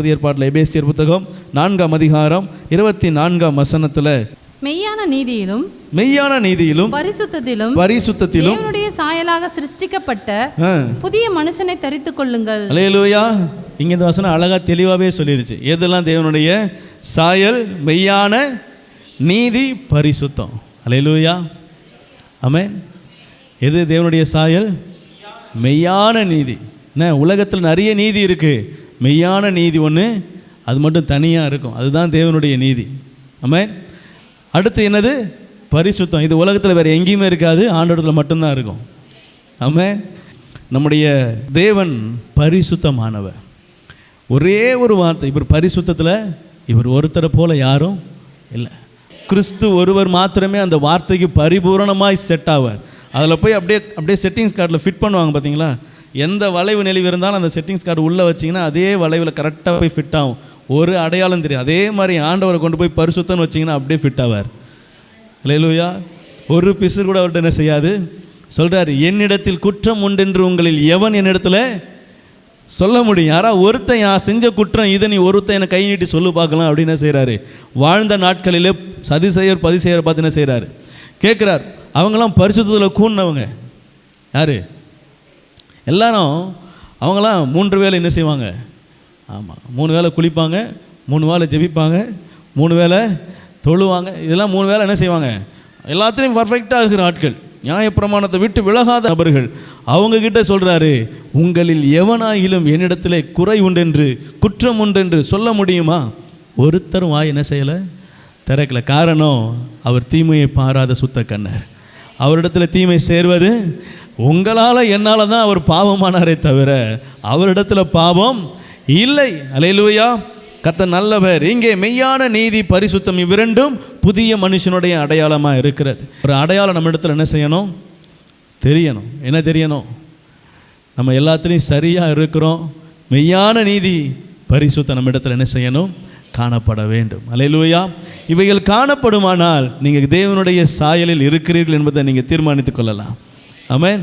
புதிய ஏற்பாட்டில் எபேசியர் புத்தகம் நான்காம் அதிகாரம் இருபத்தி நான்காம் வசனத்துல மெய்யான நீதியிலும் மெய்யான நீதியிலும் பரிசுத்தத்திலும் பரிசுத்தத்திலும் தேவனுடைய சாயலாக சிருஷ்டிக்கப்பட்ட புதிய மனுஷனை தரித்துக் கொள்ளுங்கள். அல்லேலூயா இங்க இந்த வசனம் அழகா தெளிவாகவே சொல்லிடுச்சு எதெல்லாம் தேவனுடைய சாயல் மெய்யான நீதி பரிசுத்தம். அல்லேலூயா ஆமென் எது தேவனுடைய சாயல்? மெய்யான நீதி. என்ன உலகத்தில் நிறைய நீதி இருக்கு. மெய்யான நீதி ஒன்று அது மட்டும் தனியாக இருக்கும். அதுதான் தேவனுடைய நீதி. நம்ம அடுத்து என்னது? பரிசுத்தம். இது உலகத்தில் வேறு எங்கேயுமே இருக்காது. ஆண்டோடத்தில் மட்டும்தான் இருக்கும். ஆமென். நம்முடைய தேவன் பரிசுத்தமானவர். ஒரே ஒரு வார்த்தை இவர் பரிசுத்தத்தில் இவர் ஒருத்தரை போல யாரும் இல்லை. கிறிஸ்து ஒருவர் மாத்திரமே அந்த வார்த்தைக்கு பரிபூரணமாய் செட் ஆவார். அதில் போய் அப்படியே அப்படியே செட்டிங்ஸ் கார்டில் ஃபிட் பண்ணுவாங்க பார்த்தீங்களா எந்த வளைவு நெளிவு இருந்தாலும் அந்த செட்டிங்ஸ் கார்டு உள்ளே வச்சிங்கன்னா அதே வளைவில் கரெக்டாக போய் ஃபிட் ஆகும். ஒரு அடையாளம் தெரியும். அதே மாதிரி ஆண்டவரை கொண்டு போய் பரிசுத்தன்னு வச்சிங்கன்னா அப்படியே ஃபிட் ஆவார். இல்லையா ஒரு பிசு கூட அவர்கிட்ட என்ன செய்யாது? சொல்கிறார் என்னிடத்தில் குற்றம் உண்டென்று உங்களில் எவன் என்னிடத்துல சொல்ல முடியும்? யாராவது ஒருத்தன் யா செஞ்ச குற்றம் இதை நீ ஒருத்தன் என்னை கை நீட்டி சொல்லு பார்க்கலாம் அப்படின்னு செய்கிறாரு வாழ்ந்த நாட்களிலே சதி செய்யர் பதி செய்யற பார்த்து என்ன செய்கிறாரு கேட்குறார். அவங்களாம் பரிசுத்தத்தில் கூடினவங்க. யார்? எல்லாரும் அவங்களாம் மூன்று வேளை என்ன செய்வாங்க? ஆமாம் மூணு வேளை குளிப்பாங்க மூணு வேளை ஜெபிப்பாங்க மூணு வேளை தொழுவாங்க. இதெல்லாம் மூணு வேளை என்ன செய்வாங்க? எல்லாத்துலேயும் பர்ஃபெக்டாக இருக்கிற ஆட்கள். நியாயப்பிரமாணத்தை விட்டு விலகாத நபர்கள். அவங்க கிட்ட சொல்கிறாரு உங்களில் எவனாயிலும் என்னிடத்தில் குறை உண்டென்று குற்றம் உண்டென்று சொல்ல முடியுமா? ஒருத்தரும் வாய் என்ன செய்யலை? திறக்கல. காரணம் அவர் தீமையை பாராத சுத்த கண்ணர். அவரிடத்துல தீமை சேர்வது உங்களால் என்னால் தான் அவர் பாவமானாரே தவிர அவரிடத்தில் பாவம் இல்லை. அலையிலுவையா கத்த நல்லவர். இங்கே மெய்யான நீதி பரிசுத்தம் இவ்விரண்டும் புதிய மனுஷனுடைய அடையாளமாக இருக்கிறது. ஒரு அடையாளம் நம்ம இடத்துல என்ன செய்யணும்? தெரியணும். என்ன தெரியணும்? நம்ம எல்லாத்துலேயும் சரியாக இருக்கிறோம். மெய்யான நீதி பரிசுத்தம் நம்ம இடத்துல என்ன செய்யணும்? காணப்பட வேண்டும். அலையிலுவையா இவைகள் காணப்படுமானால் நீங்கள் தேவனுடைய சாயலில் இருக்கிறீர்கள் என்பதை நீங்கள் தீர்மானித்துக் கொள்ளலாம். ஆமென்